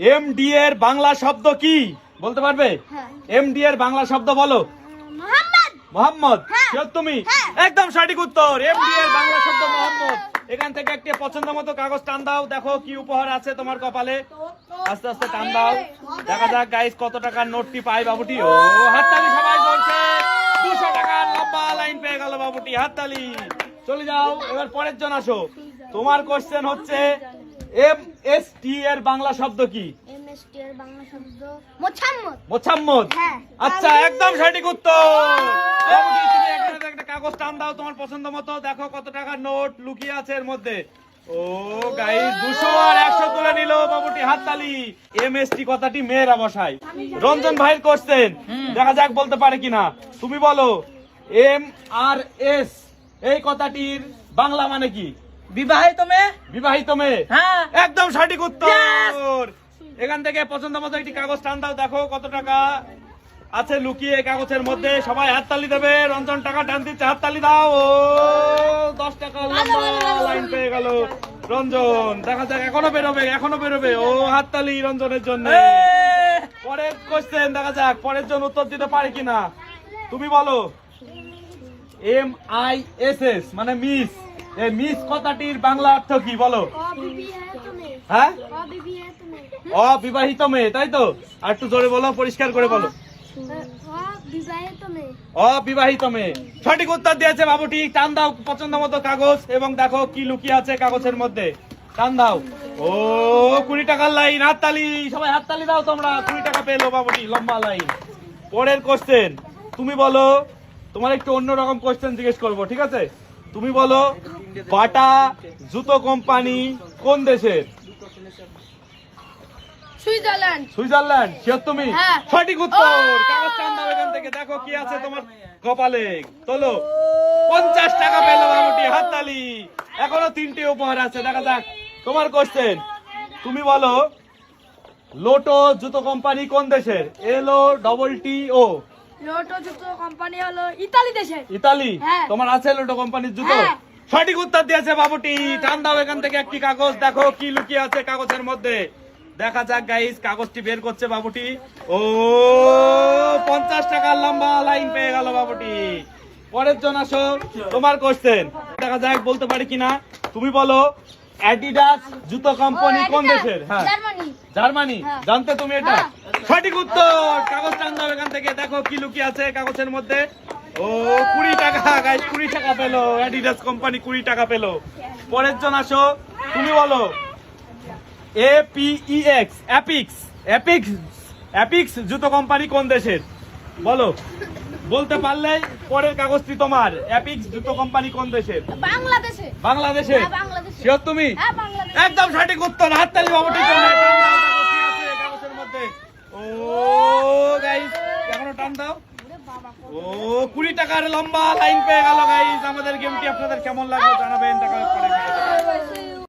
MD এর বাংলা শব্দ কি? বলতে পারবে? হ্যাঁ। এমডি এর বাংলা শব্দ বলো। মোহাম্মদ। হ্যাঁ। তুমি? হ্যাঁ। একদম সঠিক উত্তর। এমডি এর বাংলা শব্দ মোহাম্মদ। এখান থেকে একটি পছন্দ মতো কাগজ টান দাও। দেখো কি উপহার আছে তোমার কপালে। আস্তে আস্তে টান দাও। দেখা যাক গাইস কত টাকার নোটটি পায় বাবুটি। ও হাততালি সবাই করছে দুশো টাকার লম্বা লাইন পেয়ে গেল বাবুটি। হাততালি। চলে যাও এবার পরের জন আসো। তোমার কোশ্চেন হচ্ছে এম এস টি এর বাংলা শব্দ কি? এমএসটি এর বাংলা শব্দ মোছাম্মদ। মোছাম্মদ? হ্যাঁ। আচ্ছা একদম সঠিক উত্তর। বাবুটি, তুমি এখানে একটা কাগজ টান দাও তোমার পছন্দ মতো। দেখো কত টাকার নোট লুকিয়ে আছে এর মধ্যে। ও গাইস দুশো আর একশো তুলে নিল বাবুটি হাততালি। এম এস টি কথাটি মেয়েরা বসায়। রঞ্জন ভাইয়ের কোশ্চেন দেখা যাক বলতে পারে কিনা। তুমি বলো এম আর এস এই কথাটির বাংলা মানে কি? বিবাহিত মেয়ে? বিবাহিত মেয়ে? হ্যাঁ। একদম সঠিক উত্তর। এখান থেকে পছন্দ মতো একটি কাগজ টান দাও দেখো কত টাকা আছে লুকিয়ে কাগজের মধ্যে। সবাই হাততালি দেবে রঞ্জন টাকা টান দিচ্ছে হাততালি দাও। ও দশ টাকা লাইন পেয়ে গেল রঞ্জন। দেখা যাক এখনও বেরোবে এখনও বেরোবে। ও হাততালি রঞ্জনের জন্য। পরের কোশ্চেন দেখা যাক পরের জন উত্তর দিতে পারে কিনা। তুমি বলো। এম আই এস এস মানে মিস এই মিস কথাটির বাংলা অর্থ কি বলো? হ্যাঁ? অবিবাহিত মেয়ে, তাই তো? আর একটু জোরে বলো, পরিষ্কার করে বলো। অবিবাহিত মেয়ে। সঠিক উত্তর দিয়েছে বাবুটি টান দাও পছন্দ মতো কাগজ, এবং দেখো কি লুকিয়ে আছে কাগজের মধ্যে। টান দাও। ও, কুড়ি টাকার লাইন, হাততালি। সবাই হাততালি দাও তোমরা, কুড়ি টাকা পেল বাবুটি, লম্বা লাইন। পরের কোশ্চেন তুমি বলো, তোমার একটু অন্যরকম কোশ্চেন জিজ্ঞেস করব, ঠিক আছে? তুমি বলো বাটা জুতো কোম্পানি কোন দেশের? সুইজারল্যান্ড। সুইজারল্যান্ড শিওর তুমি হ্যাঁ। সঠিক উত্তর। কাগজ টান এখান থেকে। দেখো কি আছে তোমার কপালে। তোলো। পঞ্চাশ টাকা পেল বাবুটি হাততালি। এখনও তিনটে উপহার আছে। দেখা যাক। তোমার কোশ্চেন তুমি বলো লোটো জুতো কোম্পানি কোন দেশের? এলো ডবল টি ও লোটো জুতো কোম্পানি হলো ইতালি দেশের। ইতালি? হ্যাঁ। তোমার আছে লোটো কোম্পানির জুতো? হ্যাঁ। সঠিক উত্তর দিয়েছে বাবুটি। টান দাও এখান থেকে একটি কাগজ। দেখো কি লুকিয়ে আছে কাগজের মধ্যে। দেখা যাক গাইস কাগজটি বের করছে বাবুটি। ও পঞ্চাশ টাকার লম্বা লাইন পেয়ে গেল বাবুটি। পরের জন আসো তোমার কোশ্চেন দেখা যাক বলতে পারি কিনা? তুমি বলো অ্যাডিডাস জুতো কোম্পানি কোন দেশের? হ্যাঁ। জার্মানি হ্যাঁ। জানতে তুমি এটা। হ্যাঁ। সঠিক উত্তর। কাগজ টান দাও এখান থেকে। দেখো কি লুকিয়ে আছে কাগজের মধ্যে। ও কুড়ি টাকা গাইস কুড়ি টাকা পেল। অ্যাডিডাস কোম্পানি কুড়ি টাকা পেল। পরের জন আসো তুমি বলো। এ পি ই এক্স অ্যাপিক্স অ্যাপিক্স অ্যাপিক্স জুতো কোম্পানি কোন দেশের? বলো। বলতে পারলে পরের কাগজটি তোমার। অ্যাপিক্স জুতো কোম্পানি কোন দেশের? বাংলাদেশে। বাংলাদেশের হ্যাঁ, বাংলাদেশে। শিওর তুমি? হ্যাঁ একদম সঠিক উত্তর হাততালি বাবুটির জন্য টান দাও, দেখো কি আছে কাগজের মধ্যে ও গাইস এখনও টান দাও ও, কুড়ি টাকার লম্বা লাইন পেয়ে গেল গাইজ আমাদের গেমটি আপনাদের কেমন লাগল জানাবেন করে